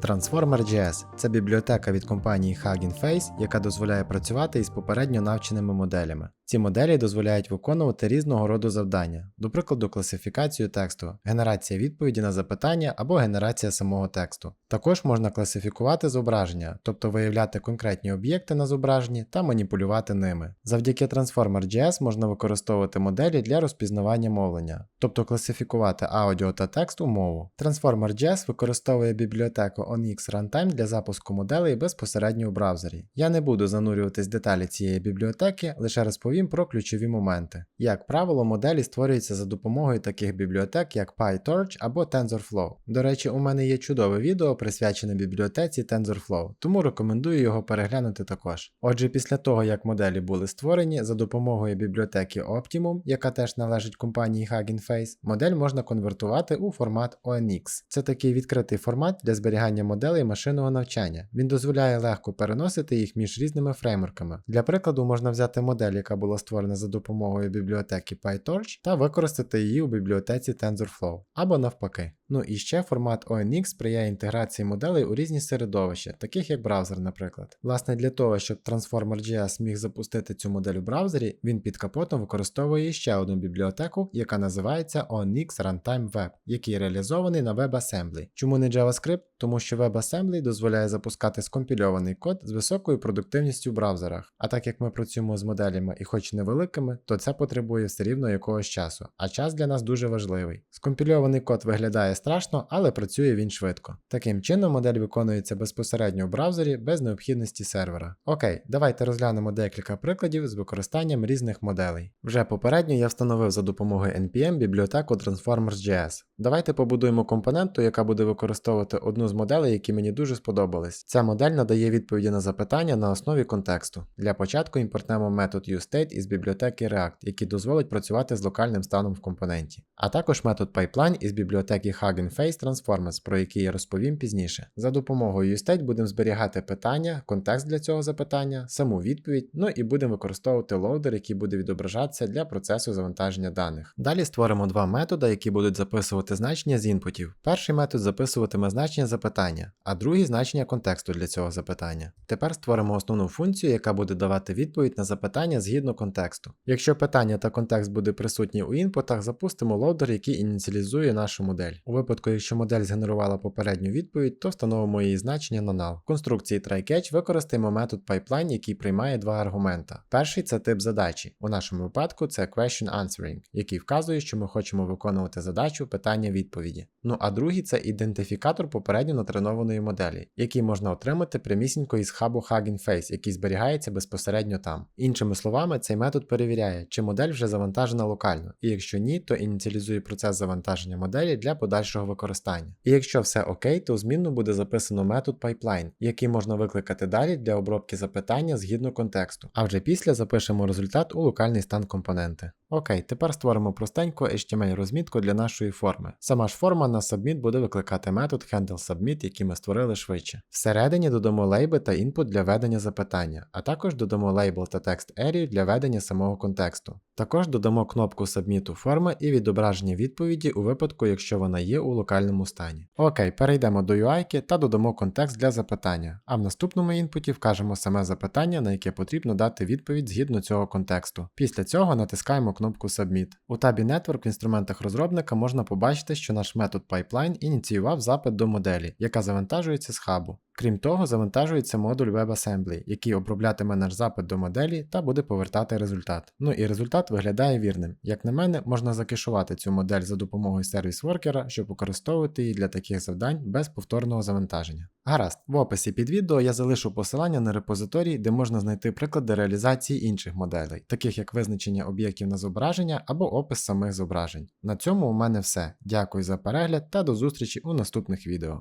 Transformer.js – це бібліотека від компанії Hugging Face, яка дозволяє працювати із попередньо навченими моделями. Ці моделі дозволяють виконувати різного роду завдання, до прикладу, класифікацію тексту, генерація відповіді на запитання або генерація самого тексту. Також можна класифікувати зображення, тобто виявляти конкретні об'єкти на зображенні та маніпулювати ними. Завдяки Transformer.js можна використовувати моделі для розпізнавання мовлення, тобто класифікувати аудіо та текст у мову. Transformer.js використовує бібліотеку ONX Runtime для запуску моделей безпосередньо у браузері. Я не буду занурюватись в деталі цієї бібліотеки, лише розповім про ключові моменти. Як правило, моделі створюються за допомогою таких бібліотек, як PyTorch або TensorFlow. До речі, у мене є чудове відео, присвячене бібліотеці TensorFlow, тому рекомендую його переглянути також. Отже, після того, як моделі були створені за допомогою бібліотеки Optimum, яка теж належить компанії Hugging Face, модель можна конвертувати у формат ONX. Це такий відкритий формат для зберігання моделей машинного навчання. Він дозволяє легко переносити їх між різними фреймворками. Для прикладу, можна взяти модель, яка була створена за допомогою бібліотеки PyTorch, та використати її у бібліотеці TensorFlow, або навпаки. Ну і ще формат ONX сприяє інтеграції моделей у різні середовища, таких як браузер, наприклад. Власне, для того, щоб Transformer.js міг запустити цю модель у браузері, він під капотом використовує ще одну бібліотеку, яка називається ONX Runtime Web, який реалізований на WebAssembly. Чому не JavaScript? Тому що WebAssembly дозволяє запускати скомпільований код з високою продуктивністю в браузерах. А так як ми працюємо з моделями і хоч невеликими, то це потребує все рівно якогось часу, а час для нас дуже важливий. Скомпільований код виглядає страшно, але працює він швидко. Таким чином, модель виконується безпосередньо в браузері без необхідності сервера. Окей, давайте розглянемо декілька прикладів з використанням різних моделей. Вже попередньо я встановив за допомогою NPM бібліотеку Transformers.js. Давайте побудуємо компоненту, яка буде використовувати одну з моделей, які мені дуже сподобались. Ця модель надає відповіді на запитання на основі контексту. Для початку імпортнемо метод useState із бібліотеки React, який дозволить працювати з локальним станом в компоненті, а також метод pipeline із бібліотеки Hugging Face Transformers, про який я розповім пізніше. За допомогою useState будемо зберігати питання, контекст для цього запитання, саму відповідь, ну і будемо використовувати лоудер, який буде відображатися для процесу завантаження даних. Далі створимо два методи, які будуть записувати значення з інпутів. Перший метод записуватиме значення запитання, а другий значення контексту для цього запитання. Тепер створимо основну функцію, яка буде давати відповідь на запитання згідно контексту. Якщо питання та контекст буде присутні у інпутах, запустимо лоудер, який ініціалізує нашу модель. У випадку, якщо модель згенерувала попередню відповідь, то встановимо її значення на null. В конструкції tryCatch використаємо метод pipeline, який приймає два аргумента. Перший це тип задачі. У нашому випадку це question answering, який вказує, що ми хочемо виконувати задачу питання відповіді. Ну а другий це ідентифікатор попередньо натренованої моделі, який можна отримати прямісінько із хабу Hugging Face, який зберігається безпосередньо там. Іншими словами, цей метод перевіряє, чи модель вже завантажена локально, і якщо ні, то ініціалізує процес завантаження моделі для подальшого використання. І якщо все окей, то в змінну буде записано метод pipeline, який можна викликати далі для обробки запитання згідно контексту. А вже після запишемо результат у локальний стан компоненти. Окей, тепер створимо простеньку HTML розмітку для нашої форми. Сама ж форма на submit буде викликати метод handleSubmit, який ми створили швидше. Всередині додамо лейби та інпут для ведення запитання, а також додамо лейбл та текст area для ведення самого контексту. Також додамо кнопку Submit у форми і відображення відповіді у випадку, якщо вона є у локальному стані. Окей, перейдемо до UI та додамо контекст для запитання, а в наступному інпуті вкажемо саме запитання, на яке потрібно дати відповідь згідно цього контексту. Після цього натискаємо кнопку Submit. У табі Network в інструментах розробника можна побачити, що наш метод pipeline ініціював запит до моделі, яка завантажується з хабу. Крім того, завантажується модуль WebAssembly, який оброблятиме наш запит до моделі та буде повертати результат. Ну і результат виглядає вірним. Як на мене, можна закешувати цю модель за допомогою сервіс-воркера, щоб використовувати її для таких завдань без повторного завантаження. Гаразд, в описі під відео я залишу посилання на репозиторій, де можна знайти приклади реалізації інших моделей, таких як визначення об'єктів на зображення або опис самих зображень. На цьому у мене все. Дякую за перегляд та до зустрічі у наступних відео.